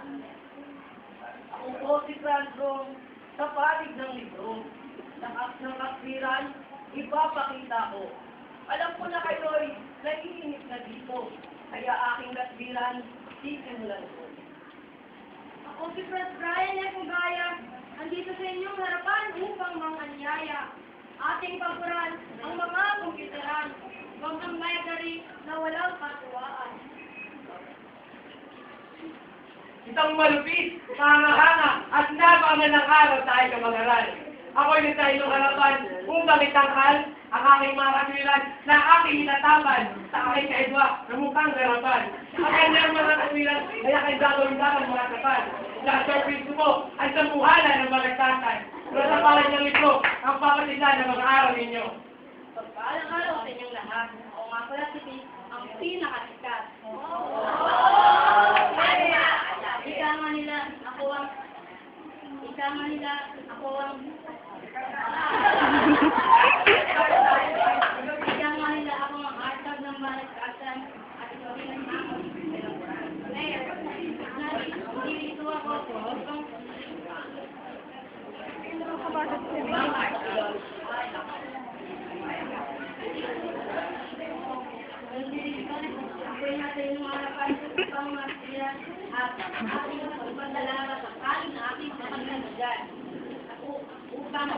Ako po si Franco sa panig ng libro. Nakas ng kaswiran, ipapakita ko. Alam ko na kayo'y naiinip na dito. Kaya aking kaswiran, sisimulan ko. Ako si Fred Brian F. Ugaya, andito sa inyong harapan upang manganyaya. Ating paboran ang mga kumpiteran, huwag ang library na walang katuwaan. Isang malupit, hanga-hanga, at nabangan ng araw tayo ka mag-aral. Ako'y nasa inyong harapan upang itangkal ang aking mga kaswiran na aking inatapan sa aking kaidwa na mukhang garapan. Ang kanyang mga kaswiran ay aking gagawin dapat mga tapat. Sa surface ko ay sambuhanan ng mga takan. Pero sa palad ng libro, ang papatilan ng mga araw ninyo. Pagpaalang araw sa inyong lahat, ako nga pala si ang pinakasikat. Ika nga nila, ako ang... Ika nga nila, ako ang... Ika nga nila, ako ang artag ng malagkatan at ikaw rin ang ako. Mayor, nandito ako upang... Upang masira at pagpadalaga sa kaling na ating kapagkagagan. Ako upang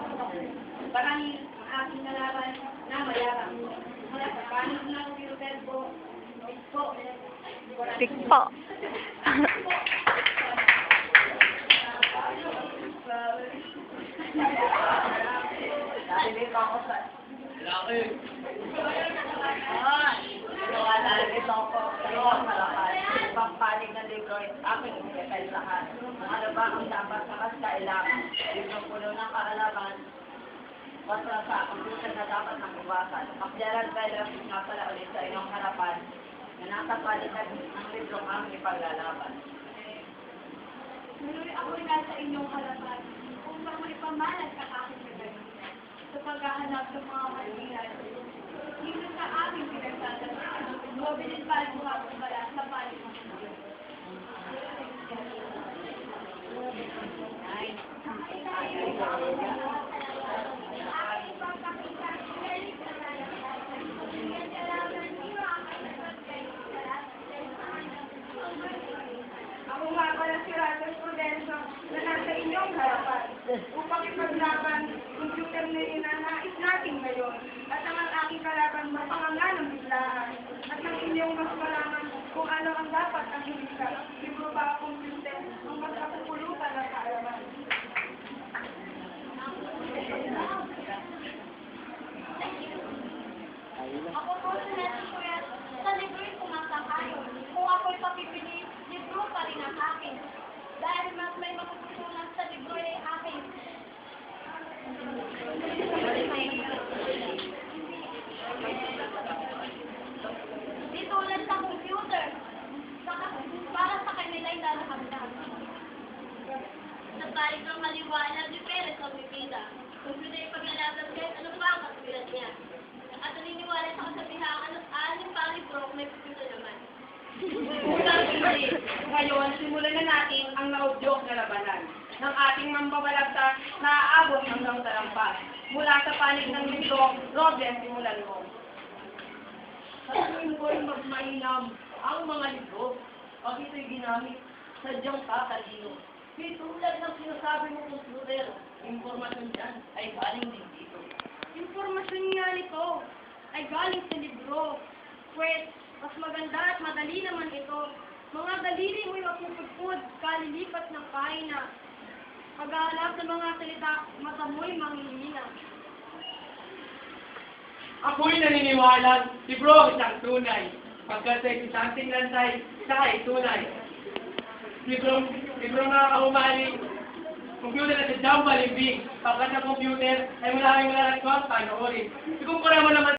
parangin ang aking kalaban na mayabang. Mula sa panig ng Pilipet po, Isko, Tikpo. Nalilito ako sa... Laki. Ah, mga nalilito ako sa ilang harapan. Pagpanig ng libro ay aking ikakaisahan. Ano ba ang dapat sa kailangan? Libro puno ng kaalaman. Basta sa computer na dapat ng buwasan. Macgerald Bellam nga pala ulit sa inyong harapan na nasa palitan ng libro ang ipaglalaban. Ngayon ako'y nasa inyong harapan upang maipamanag ka aking gagawin sa paghahanap ng mga kaibigan. Dito sa Ako nga pala si Rafael Prudencio na nasa inyong harapan upang ipaglaban computer na inanais natin ngayon at ang aking kalaban mapanganga ng biglaan at ang inyong mas malaman kung ano ang dapat ang hilika. Libro ba ang computer ang mas kapupulutan ng kaalaman. Ako po si Nessie Cuyat, sa libro'y sumasakayon. Kung ako'y papipili, libro pa rin ang akin. Dahil mas may matututunan sa libro ay akin. Di tulad sa computer. Sa, para sa kanila ay lalakagdan. Sa balik ng maliwanag ni Perez ang bibida. Computer ay paglalaban kahit ano pa ang katulad niya. At naniniwala sa kasabihan, ano, alim pa ang libro, may computer naman. Unang hindi. Ngayon, simulan na natin ang naudyok na labanan ng ating mambabalagta na aabot hanggang talampas. Mula sa panig ng libro, Robles, simulan mo. Sa tingin ko'y magmainam ang mga libro pag ito'y ginamit sadyang tatalino. Tulad ng sinasabi mo computer, impormasyon dyan ay galing din dito. Impormasyon nga nito ay galing sa libro. Pwes, mas maganda at madali naman ito. Mga daliri mo'y mapupudpud, kalilipat ng pahina. Paghahanap ng mga salita, mata mo'y manghihina. Ako'y naniniwala, libro isang tunay. Pagkat ay isang tinlantay, siya ay tunay. Libro, libro mga kahumali, computer na sadyang malimbing. Pagkat sa computer ay wala kang wala nagkawang panoorin. Ikumpara mo naman